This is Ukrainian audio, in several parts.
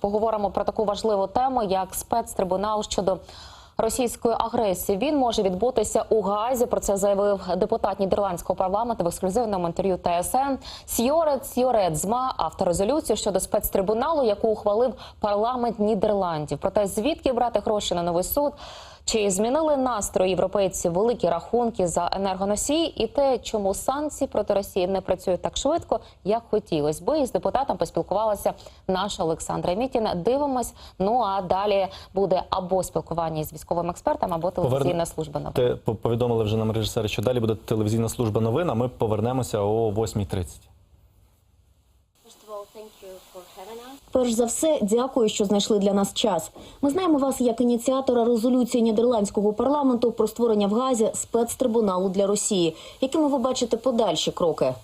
поговоримо про таку важливу тему, як спецтрибунал щодо російської агресії. Він може відбутися у Гаазі. Про це заявив депутат нідерландського парламенту в ексклюзивному інтерв'ю ТСН. Сьорет Сьоретзма, автор резолюції щодо спецтрибуналу, яку ухвалив парламент Нідерландів. Проте звідки брати гроші на новий суд? Чи змінили настрої європейців великі рахунки за енергоносії і те, чому санкції проти Росії не працюють так швидко, як хотілось би. З депутатом поспілкувалася наша Олександра Мітіна. Дивимось. Ну а далі буде або спілкування з військовим експертом, або телевізійна служба новин. Те повідомили вже нам режисери, що далі буде телевізійна служба новин. А ми повернемося о 8.30. First of all, thank you for having us. Перш за все, дякую, що знайшли для нас час. Ми знаємо вас як ініціатора резолюції нідерландського парламенту про створення в Газі спецтрибуналу для Росії. Якими ви бачите подальші кроки?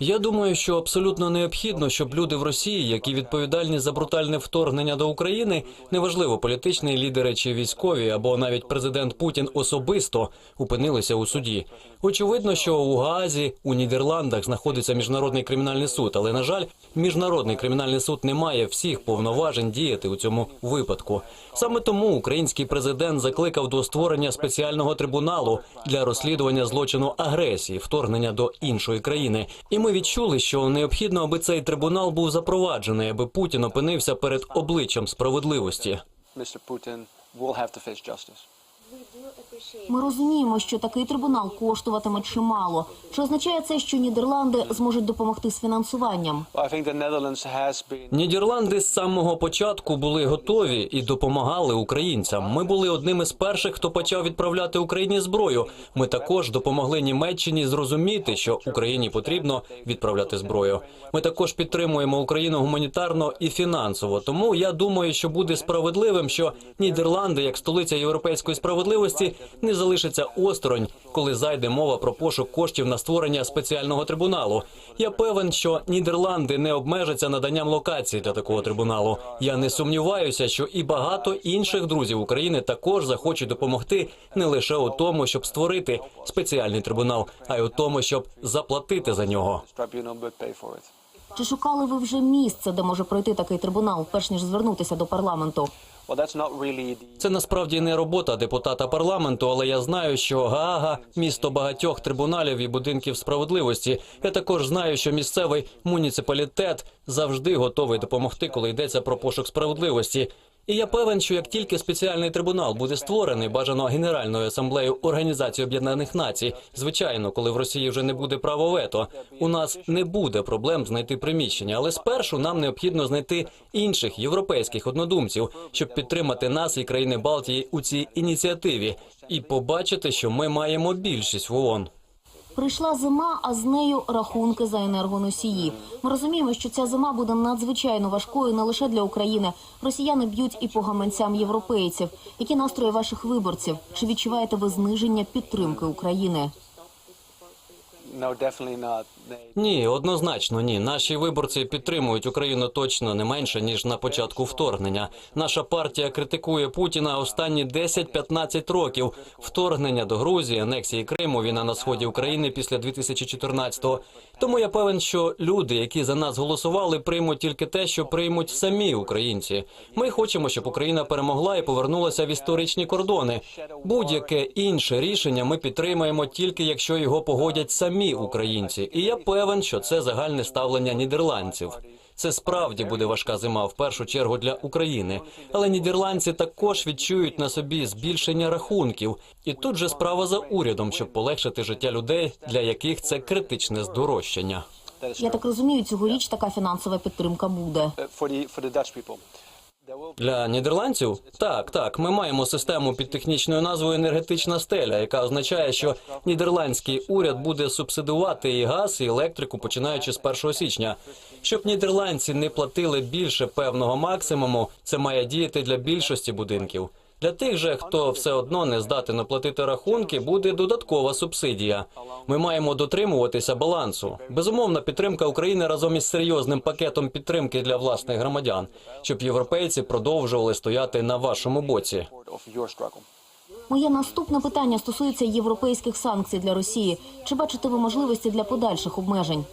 Я думаю, що абсолютно необхідно, щоб люди в Росії, які відповідальні за брутальне вторгнення до України, неважливо політичні лідери чи військові, або навіть президент Путін особисто опинилися у суді. Очевидно, що у Гаазі у Нідерландах знаходиться міжнародний кримінальний суд, але на жаль, міжнародний кримінальний суд не має всіх повноважень діяти у цьому випадку. Саме тому український президент закликав до створення спеціального трибуналу для розслідування злочину агресії, вторгнення до іншої країни. І ми відчули, що необхідно, аби цей трибунал був запроваджений, аби Путін опинився перед обличчям справедливості. Ми розуміємо, що такий трибунал коштуватиме чимало. Чи означає це, що Нідерланди зможуть допомогти з фінансуванням? Нідерланди з самого початку були готові і допомагали українцям. Ми були одним із перших, хто почав відправляти Україні зброю. Ми також допомогли Німеччині зрозуміти, що Україні потрібно відправляти зброю. Ми також підтримуємо Україну гуманітарно і фінансово. Тому я думаю, що буде справедливим, що Нідерланди, як столиця європейської справедливості, не залишаться осторонь, коли зайде мова про пошук коштів на створення спеціального трибуналу. Я певен, що Нідерланди не обмежаться наданням локації для такого трибуналу. Я не сумніваюся, що і багато інших друзів України також захочуть допомогти не лише у тому, щоб створити спеціальний трибунал, а й у тому, щоб заплатити за нього. Чи шукали ви вже місце, де може пройти такий трибунал, перш ніж звернутися до парламенту? Це насправді не робота депутата парламенту, але я знаю, що Гаага місто багатьох трибуналів і будинків справедливості. Я також знаю, що місцевий муніципалітет завжди готовий допомогти, коли йдеться про пошук справедливості. І я певен, що як тільки спеціальний трибунал буде створений, бажано Генеральною асамблеєю Організації Об'єднаних Націй, звичайно, коли в Росії вже не буде права вето, у нас не буде проблем знайти приміщення. Але спершу нам необхідно знайти інших європейських однодумців, щоб підтримати нас і країни Балтії у цій ініціативі, і побачити, що ми маємо більшість в ООН. Прийшла зима, а з нею рахунки за енергоносії. Ми розуміємо, що ця зима буде надзвичайно важкою не лише для України. Росіяни б'ють і по гаманцям європейців. Які настрої ваших виборців? Чи відчуваєте ви зниження підтримки України? Ні, однозначно ні. Наші виборці підтримують Україну точно не менше ніж на початку вторгнення. Наша партія критикує Путіна останні 10-15 років. Вторгнення до Грузії, анексії Криму, війна на сході України після 2014-го. Тому я певен, що люди, які за нас голосували, приймуть тільки те, що приймуть самі українці. Ми хочемо, щоб Україна перемогла і повернулася в історичні кордони. Будь-яке інше рішення ми підтримаємо тільки якщо його погодять самі українці. І я певен, що це загальне ставлення нідерландців. Це справді буде важка зима в першу чергу для України. Але нідерландці також відчують на собі збільшення рахунків. І тут же справа за урядом, щоб полегшити життя людей, для яких це критичне здорожчання. Я так розумію, цьогоріч така фінансова підтримка буде. Для нідерландців так, так, ми маємо систему під технічною назвою енергетична стеля, яка означає, що нідерландський уряд буде субсидувати і газ, і електрику, починаючи з 1 січня. Щоб нідерландці не платили більше певного максимуму, це має діяти для більшості будинків. Для тих же, хто все одно не здатен оплатити рахунки, буде додаткова субсидія. Ми маємо дотримуватися балансу. Безумовна підтримка України разом із серйозним пакетом підтримки для власних громадян, щоб європейці продовжували стояти на вашому боці. Моє наступне питання стосується європейських санкцій для Росії. Чи бачите ви можливості для подальших обмежень?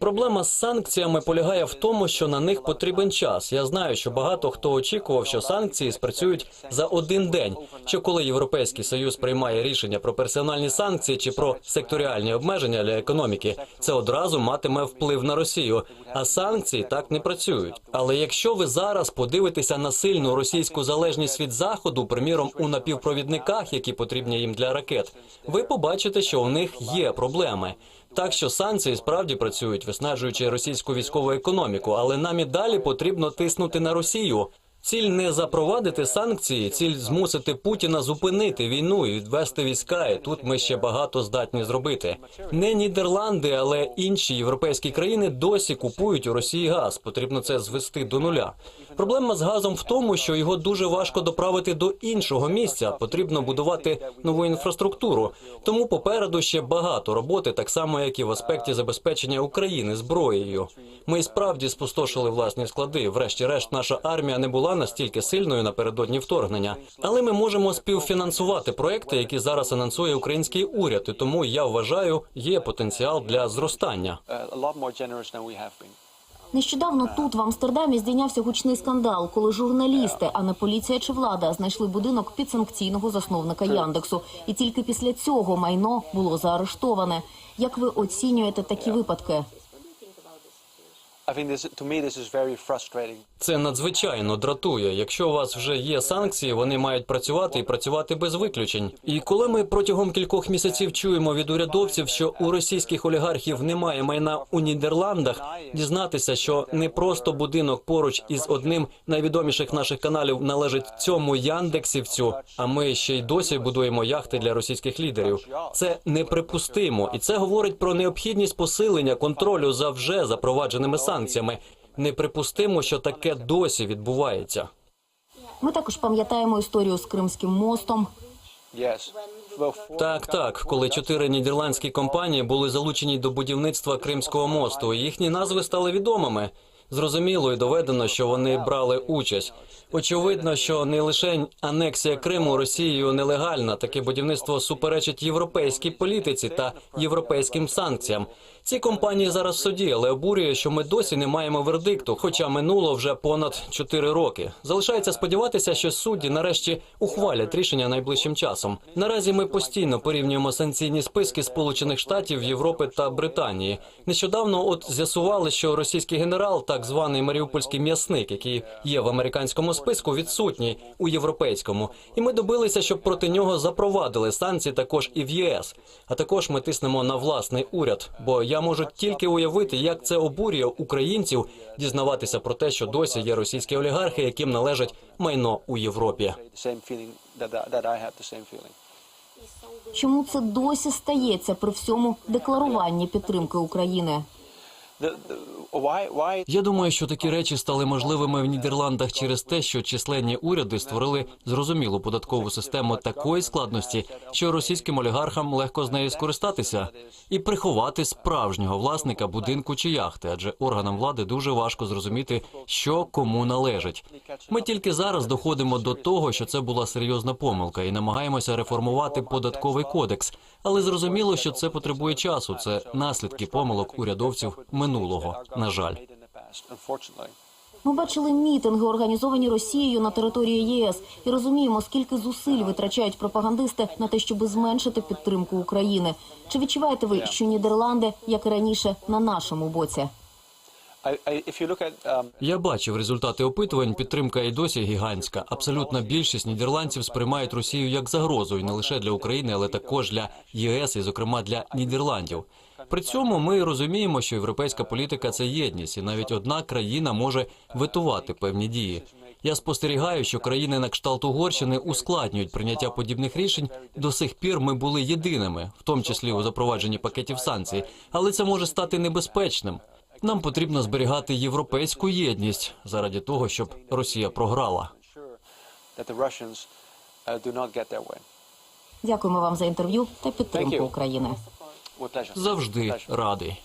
Проблема з санкціями полягає в тому, що на них потрібен час. Я знаю, що багато хто очікував, що санкції спрацюють за один день. Що коли Європейський союз приймає рішення про персональні санкції чи про секторіальні обмеження для економіки, це одразу матиме вплив на Росію. А санкції так не працюють. Але якщо ви зараз подивитеся на сильну російську залежність від заходу, приміром у напівпровідниках, які потрібні їм для ракет, ви побачите, що у них є проблеми. Так що санкції справді працюють, виснажуючи російську військову економіку, але нам і далі потрібно тиснути на Росію. Ціль не запровадити санкції, ціль змусити Путіна зупинити війну і відвести війська. І тут ми ще багато здатні зробити. Не Нідерланди, але інші європейські країни досі купують у Росії газ. Потрібно це звести до нуля. Проблема з газом в тому, що його дуже важко доправити до іншого місця. Потрібно будувати нову інфраструктуру. Тому попереду ще багато роботи, так само як і в аспекті забезпечення України зброєю. Ми справді спустошили власні склади. Врешті-решт, наша армія не була настільки сильною напередодні вторгнення, але ми можемо співфінансувати проекти, які зараз анонсує український уряд. І тому я вважаю, є потенціал для зростання. Нещодавно тут, в Амстердамі, здійнявся гучний скандал, коли журналісти, а не поліція чи влада, знайшли будинок підсанкційного засновника Яндексу. І тільки після цього майно було заарештоване. Як ви оцінюєте такі випадки? Це надзвичайно дратує. Якщо у вас вже є санкції, вони мають працювати і працювати без виключень. І коли ми протягом кількох місяців чуємо від урядовців, що у російських олігархів немає майна у Нідерландах, дізнатися, що не просто будинок поруч із одним найвідоміших наших каналів належить цьому Яндексівцю, а ми ще й досі будуємо яхти для російських лідерів. Це неприпустимо, і це говорить про необхідність посилення контролю за вже запровадженими санкціями. Неприпустимо, що таке досі відбувається. Ми також пам'ятаємо історію з Кримським мостом. Так, так, коли чотири нідерландські компанії були залучені до будівництва Кримського мосту, їхні назви стали відомими. Зрозуміло і доведено, що вони брали участь. Очевидно, що не лише анексія Криму Росією нелегальна, таке будівництво суперечить європейській політиці та європейським санкціям. Ці компанії зараз в суді, але обурює, що ми досі не маємо вердикту, хоча минуло вже понад 4 роки. Залишається сподіватися, що судді нарешті ухвалять рішення найближчим часом. Наразі ми постійно порівнюємо санкційні списки Сполучених Штатів, Європи та Британії. Нещодавно от з'ясували, що російський генерал, так званий маріупольський м'ясник, який є в американському списку, відсутній у європейському. І ми добилися, щоб проти нього запровадили санкції також і в ЄС. А також ми тиснемо на власний уряд, бо я можу тільки уявити, як це обурює українців дізнаватися про те, що досі є російські олігархи, яким належить майно у Європі. Чому це досі стається при всьому декларуванні підтримки України? Я думаю, що такі речі стали можливими в Нідерландах через те, що численні уряди створили зрозумілу податкову систему такої складності, що російським олігархам легко з нею скористатися і приховати справжнього власника будинку чи яхти, адже органам влади дуже важко зрозуміти, що кому належить. Ми тільки зараз доходимо до того, що це була серйозна помилка, і намагаємося реформувати податковий кодекс. Але зрозуміло, що це потребує часу. Це наслідки помилок урядовців минулого. На жаль. Ми бачили мітинги, організовані Росією на території єС, і розуміємо, скільки зусиль витрачають пропагандисти на те, щоб зменшити підтримку України. Чи відчуваєте ви, що Нідерланди, як і раніше, на нашому боці? Я бачив результати опитувань. Підтримка і досі гігантська. Абсолютна більшість нідерландців сприймають Росію як загрозу і не лише для України, але також для ЄС і, зокрема, для Нідерландів. При цьому ми розуміємо, що європейська політика це єдність, і навіть одна країна може ветувати певні дії. Я спостерігаю, що країни на кшталт Угорщини ускладнюють прийняття подібних рішень. До сих пір ми були єдиними, в тому числі у запровадженні пакетів санкцій, але це може стати небезпечним. Нам потрібно зберігати європейську єдність заради того, щоб Росія програла. uh. Дякуємо вам за інтерв'ю та підтримку. України. Завжди радий.